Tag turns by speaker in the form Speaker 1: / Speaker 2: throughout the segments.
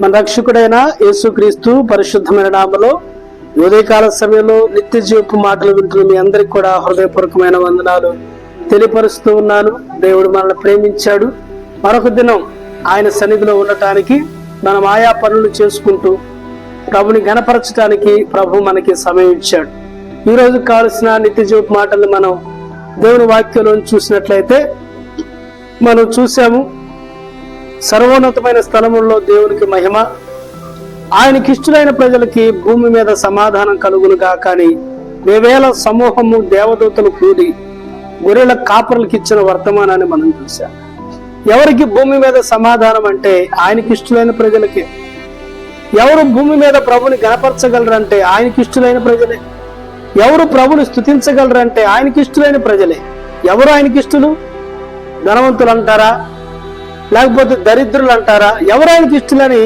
Speaker 1: మన రక్షకుడైన యేసుక్రీస్తు పరిశుద్ధమైన నామలో ఉదయకాల సమయంలో నిత్య జీవపు మాటలు వింటున్న మీ అందరికి కూడా హృదయపూర్వకమైన వందనాలు తెలియపరుస్తూ ఉన్నాను. దేవుడు మనల్ని ప్రేమించాడు. మరొక దినం ఆయన సన్నిధిలో ఉండటానికి మనం ఆయా పనులు చేసుకుంటూ ప్రభుని గణపరచడానికి ప్రభు మనకి సమయం ఇచ్చాడు. ఈ కావలసిన నిత్య జీవపు మాటలు మనం దేవుని వాక్యంలో చూసినట్లయితే మనం చూసాము. సర్వోన్నతమైన స్థలముల్లో దేవునికి మహిమ. ఆయనకి ప్రజలకి భూమి మీద సమాధానం కలుగునుగా కానీ వేవేల సమూహము దేవదూతలు కూడి గొర్రెల కాపర్లకు ఇచ్చిన వర్తమానాన్ని మనం చూసాం ఎవరికి భూమి మీద సమాధానం అంటే ఆయనకి ఇష్టమైన ప్రజలకి. ఎవరు భూమి మీద ప్రభుని గణపరచగలరంటే ఆయనకి ఇష్టమైన ప్రజలే. ఎవరు ప్రభుని స్థుతించగలరంటే ఆయనకి ఇష్టమైన ప్రజలే. ఎవరు ఆయనకి ఇష్టలు? ధనవంతులు అంటారా లేకపోతే దరిద్రులు అంటారా? ఎవరు ఆయనకి ఇష్టలని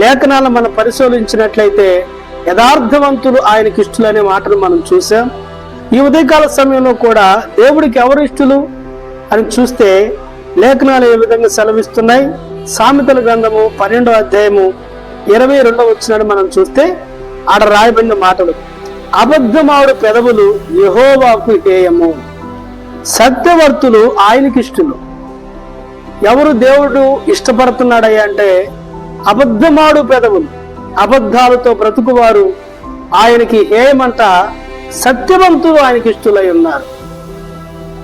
Speaker 1: లేఖనాలను మనం పరిశోధించినట్లయితే యథార్థవంతులు ఆయనకి ఇష్టలనే మాటను మనం చూసాం. ఈ ఉదయకాల సమయంలో కూడా దేవుడికి ఎవరు ఇష్టలు అని చూస్తే లేఖనాలు ఏ విధంగా సెలవిస్తున్నాయి? సామెతల గ్రంథము పన్నెండో అధ్యాయము ఇరవై రెండవ వచ్చినాడు మనం చూస్తే ఆడ రాయబడిన మాటలు అబద్ధమావుడు పెదవులు యహోవాకు హేయము. సత్యవర్తులు ఆయనకి ఇష్టలు. ఎవరు దేవుడు ఇష్టపడుతున్నాడయ్యా అంటే అబద్ధమాడు పెదవులు. అబద్ధాలతో బ్రతుకువారు ఆయనకి ఏమంట సత్యవంతులు ఆయనకి ఇష్టలై ఉన్నారు.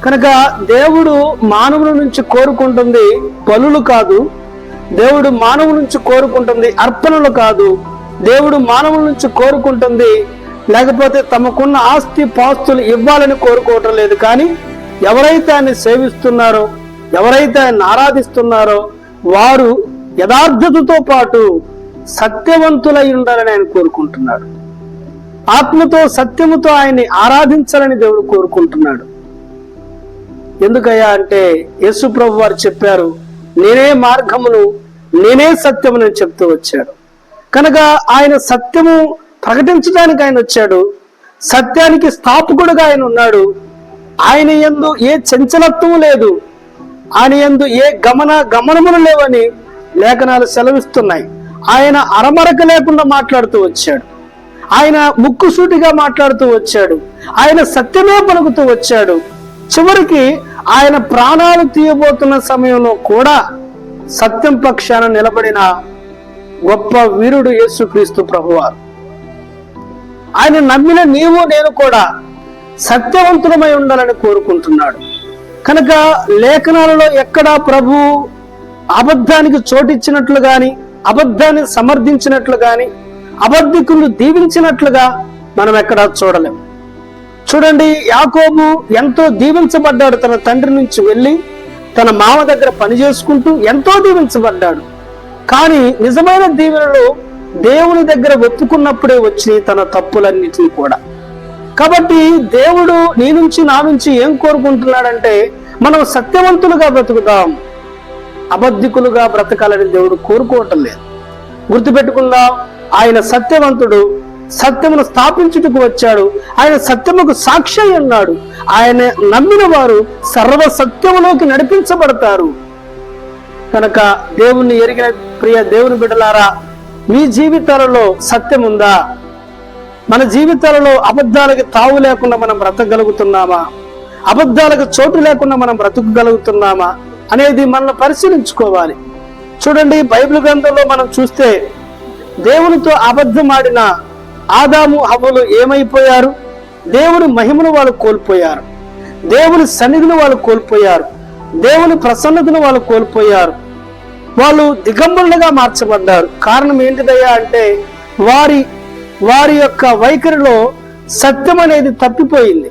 Speaker 1: కనుక దేవుడు మానవుల నుంచి కోరుకుంటుంది బలులు కాదు. దేవుడు మానవుల నుంచి కోరుకుంటుంది అర్పణలు కాదు. దేవుడు మానవుల నుంచి కోరుకుంటుంది లేకపోతే తమకున్న ఆస్తి పాస్తులు ఇవ్వాలని కోరుకోవటం లేదు. కానీ ఎవరైతే ఆయన సేవిస్తున్నారో ఎవరైతే ఆయన ఆరాధిస్తున్నారో వారు యథార్థతతో పాటు సత్యవంతులై ఉండాలని ఆయన కోరుకుంటున్నాడు. ఆత్మతో సత్యముతో ఆయన్ని ఆరాధించాలని దేవుడు కోరుకుంటున్నాడు. ఎందుకయ్యా అంటే యేసు ప్రభు వారు చెప్పారు నేనే మార్గమును నేనే సత్యమును అని చెప్తూ వచ్చాడు కనుక ఆయన సత్యము ప్రకటించడానికి ఆయన వచ్చాడు. సత్యానికి స్థాపకుడుగా ఆయన ఉన్నాడు. ఆయన ఎందు ఏ చంచలత్వము లేదు. ఆయన ఎందు ఏ గమన గమనములు లేవని లేఖనాలు సెలవిస్తున్నాయి. ఆయన అరమరక లేకుండా మాట్లాడుతూ వచ్చాడు. ఆయన ముక్కుసూటిగా మాట్లాడుతూ వచ్చాడు. ఆయన సత్యమే పలుకుతూ వచ్చాడు. చివరికి ఆయన ప్రాణాలు తీయబోతున్న సమయంలో కూడా సత్యం పక్షాన నిలబడిన గొప్ప వీరుడు యేసుక్రీస్తు ప్రభువారు. ఆయన నమ్మిన నీవు నేను కూడా సత్యవంతులమై ఉండాలని కోరుకుంటున్నాడు. కనుక లేఖనాలలో ఎక్కడా ప్రభు అబద్ధానికి చోటిచ్చినట్లు గాని అబద్ధాన్ని సమర్థించినట్లు గాని అబద్ధికులు దీవించినట్లుగా మనం ఎక్కడా చూడలేం. చూడండి యాకోబు ఎంతో దీవించబడ్డాడు తన తండ్రి నుంచి వెళ్ళి తన మామ దగ్గర పని చేసుకుంటూ ఎంతో దీవించబడ్డాడు. కానీ నిజమైన దీవెనలు దేవుని దగ్గర ఒప్పుకున్నప్పుడే వచ్చి తన తప్పులన్నిటిని కూడా. కాబట్టి దేవుడు నీ నుంచి నా నుంచి ఏం కోరుకుంటున్నాడంటే మనం సత్యవంతులుగా బ్రతుకుదాం. అబద్ధికులుగా బ్రతకాలని దేవుడు కోరుకోవటం లేదు. గుర్తుపెట్టుకుందాం ఆయన సత్యవంతుడు సత్యమును స్థాపించుటకు వచ్చాడు ఆయన సత్యముకు సాక్షి అయి ఉన్నాడు. ఆయన నమ్మిన వారు సర్వ సత్యములోకి నడిపించబడతారు. కనుక దేవుణ్ణి ఎరిగిన ప్రియ దేవుని బిడ్డలారా మీ జీవితాలలో సత్యం ఉందా మన జీవితాలలో అబద్ధాలకి తావు లేకుండా మనం బ్రతకగలుగుతున్నామా? అబద్ధాలకు చోటు లేకుండా మనం బ్రతకగలుగుతున్నామా అనేది మనల్ని పరిశీలించుకోవాలి. చూడండి బైబిల్ గ్రంథంలో మనం చూస్తే దేవునితో అబద్ధం ఆడిన ఆదాము హవ్వలు ఏమైపోయారు? దేవుని మహిమను వాళ్ళు కోల్పోయారు. దేవుని సన్నిధిని వాళ్ళు కోల్పోయారు. దేవుని ప్రసన్నతను వాళ్ళు కోల్పోయారు. వాళ్ళు దిగంబరులుగా మార్చబడ్డారు. కారణం ఏంటిదయ్యా అంటే వారి వారి యొక్క వైఖరిలో సత్యం అనేది తప్పిపోయింది.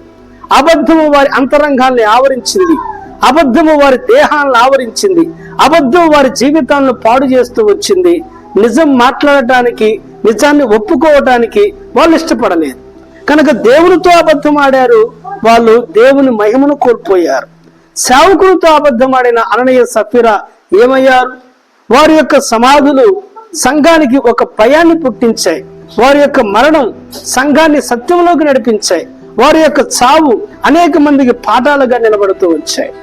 Speaker 1: అబద్ధము వారి అంతరంగాల్ని ఆవరించింది. అబద్ధము వారి దేహాలను ఆవరించింది. అబద్ధం వారి జీవితాలను పాడు చేస్తూ వచ్చింది. నిజం మాట్లాడటానికి నిజాన్ని ఒప్పుకోవటానికి వాళ్ళు ఇష్టపడలేదు. కనుక దేవునితో అబద్ధం ఆడారు వాళ్ళు దేవుని మహిమను కోల్పోయారు. సేవకులతో అబద్ధం ఆడిన అననీయ ఏమయ్యారు? వారి యొక్క సమాధులు సంఘానికి ఒక భయాన్ని పుట్టించాయి. వారి యొక్క మరణం సంఘాన్ని సత్యంలోకి నడిపించాయి. వారి యొక్క చావు అనేక మందికి పాఠాలుగా నిలబడుతూ వచ్చాయి.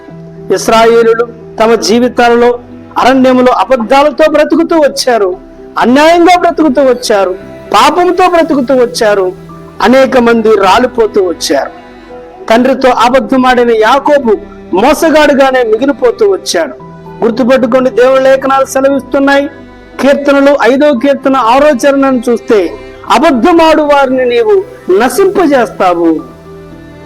Speaker 1: ఇస్రాయేలులు తమ జీవితాలలో అరణ్యములో అబద్ధాలతో బ్రతుకుతూ వచ్చారు. అన్యాయంగా బ్రతుకుతూ వచ్చారు. పాపంతో బ్రతుకుతూ వచ్చారు. అనేక మంది రాలిపోతూ వచ్చారు. తండ్రితో అబద్ధమాడిన యాకోబు మోసగాడుగానే మిగిలిపోతూ వచ్చాడు. గుర్తుపెట్టుకొని దేవుడి లేఖనాలు సెలవిస్తున్నాయి. కీర్తనలు ఐదో కీర్తన ఆరో చరణను చూస్తే అబద్ధమాడు వారిని నీవు నశింపజేస్తావు.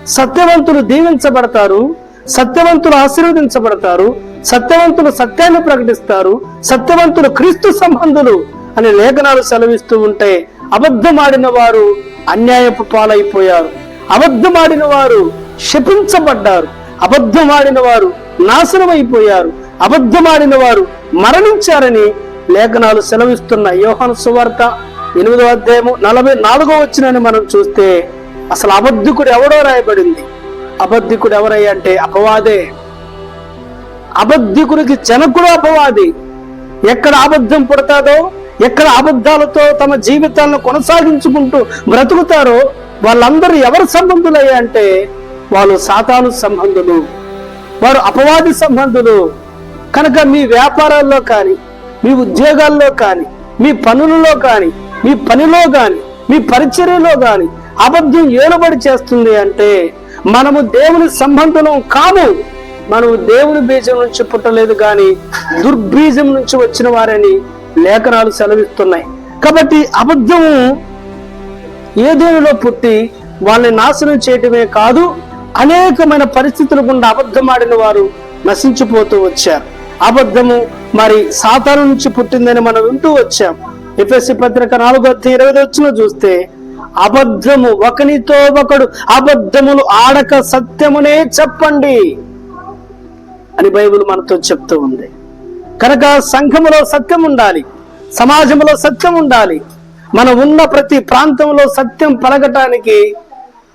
Speaker 1: సత్యవంతులు దీవించబడతారు సత్యవంతులు ఆశీర్వదించబడతారు సత్యవంతులు సత్యాన్ని ప్రకటిస్తారు సత్యవంతులు క్రీస్తు సంబంధులు అనే లేఖనాలు సెలవిస్తూ ఉంటే అబద్ధమాడిన వారు అన్యాయపు పాలైపోయారు. అబద్ధమాడిన వారు శపించబడ్డారు. అబద్ధమాడిన వారు నాశనం అయిపోయారు అబద్ధమాడిన వారు మరణించారని లేఖనాలు సెలవిస్తున్న యోహాను సువార్త ఎనిమిదవ అధ్యాయము నలభై నాలుగో వచ్చినని మనం చూస్తే అసలు అబద్ధికుడు ఎవడో రాయబడింది? అబద్ధికుడు ఎవరయ్యా అంటే అపవాదే. అబద్ధికుడికి జనకుడు అపవాది. ఎక్కడ అబద్ధం పుడతాదో ఎక్కడ అబద్ధాలతో తమ జీవితాలను కొనసాగించుకుంటూ బ్రతుకుతారో వాళ్ళందరూ ఎవరు సంబంధులయ్యా అంటే వాళ్ళు సాతాను సంబంధులు. వారు అపవాది సంబంధులు. కనుక మీ వ్యాపారాల్లో కానీ మీ ఉద్యోగాల్లో కానీ మీ పనులలో కానీ మీ పనిలో కానీ మీ పరిచర్యలో కానీ అబద్ధం ఏలుబడి చేస్తుంది అంటే మనము దేవుని సంబంధులం కాము. మనము దేవుని బీజం నుంచి పుట్టలేదు కానీ దుర్బీజం నుంచి వచ్చిన వారని లేఖనాలు సెలవిస్తున్నాయి. కాబట్టి అబద్ధము ఏదేనిలో పుట్టి వాళ్ళని నాశనం చేయటమే కాదు అనేకమైన పరిస్థితుల గుండా అబద్ధమాడిన వారు నశించిపోతూ వచ్చారు. అబద్ధము మరి సాతాను నుంచి పుట్టిందని మనం వింటూ వచ్చాం. ఎఫ్ఎస్సి పత్రిక నాలుగో అధ్యాయం ఇరవై వచ్చిన చూస్తే అబద్ధము ఒకనితో ఒకడు అబద్ధములు ఆడక సత్యమునే చెప్పండి అని బైబిల్ మనతో చెప్తూ ఉంది. కనుక సంఘములో సత్యం ఉండాలి సమాజంలో సత్యం ఉండాలి. మనం ఉన్న ప్రతి ప్రాంతంలో సత్యం పలకటానికి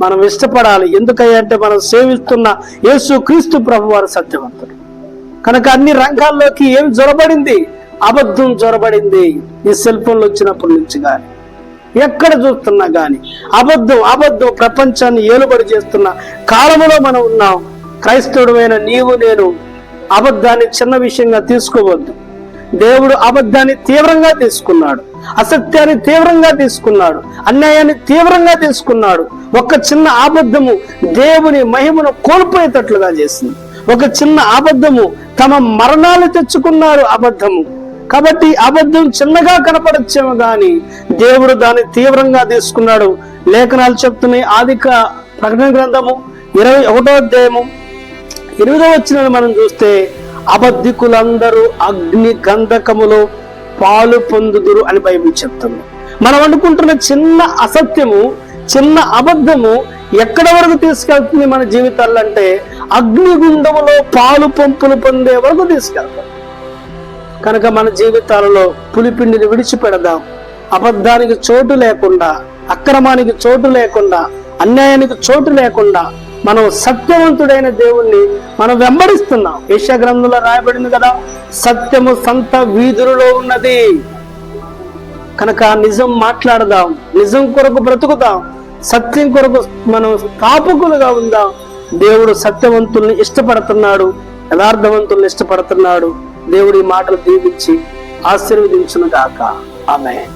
Speaker 1: మనం ఇష్టపడాలి. ఎందుకంటే మనం సేవిస్తున్న యేసు క్రీస్తు ప్రభు వారు సత్యవంతుడు కనుక అన్ని రంగాల్లోకి ఏం జొరబడింది? అబద్ధం జొరబడింది. ఈ సెల్ ఫోన్లు వచ్చినప్పటి నుంచి కానీ ఎక్కడ చూస్తున్నా కానీ అబద్ధం అబద్ధం ప్రపంచాన్ని ఏలుబడి చేస్తున్న కాలంలో మనం ఉన్నాం. క్రైస్తవుడమైన నీవు నేను అబద్ధాన్ని చిన్న విషయంగా తీసుకోవద్దు. దేవుడు అబద్ధాన్ని తీవ్రంగా తీసుకున్నాడు. అసత్యాన్ని తీవ్రంగా తీసుకున్నాడు. అన్యాయాన్ని తీవ్రంగా తీసుకున్నాడు. ఒక చిన్న అబద్ధము దేవుని మహిమను కోల్పోయేటట్లుగా చేసింది. ఒక చిన్న అబద్ధము తమ మరణాలు తెచ్చుకున్నారు అబద్ధము. కాబట్టి అబద్ధం చిన్నగా కనపడచ్చేమో గాని దేవుడు దాన్ని తీవ్రంగా తీసుకున్నాడు. లేఖనాలు చెప్తున్నాయి. ఆదిక ప్రకటన గ్రంథము ఇరవై ఒకటో అధ్యాయము ఎనిమిదో వచ్చిన మనం చూస్తే అబద్ధికులందరూ అగ్ని గంధకములో పాలు పొందుదురు అని బైబిల్ చెప్తుంది. మనం అనుకుంటున్న చిన్న అసత్యము చిన్న అబద్ధము ఎక్కడ వరకు తీసుకెళ్తుంది మన జీవితాలంటే అగ్నిగుండములో పాలు పంపులు పొందే వరకు తీసుకెళ్తాం. కనుక మన జీవితాలలో పులిపిండిని విడిచిపెడదాం. అబద్ధానికి చోటు లేకుండా అక్రమానికి చోటు లేకుండా అన్యాయానికి చోటు లేకుండా మనం సత్యవంతుడైన దేవుణ్ణి మనం వెంబడిస్తున్నాం. యశ గ్రంథంలో రాయబడింది కదా సత్యము సంత వీధులలో ఉన్నది. కనుక నిజం మాట్లాడదాం నిజం కొరకు బ్రతుకుదాం సత్యం కొరకు మనం కాపుకులుగా ఉందాం దేవుడు సత్యవంతుల్ని ఇష్టపడుతున్నాడు యథార్థవంతుల్ని ఇష్టపడుతున్నాడు. దేవుడి మాటలు దీవించి ఆశీర్వదించును గాక ఆమె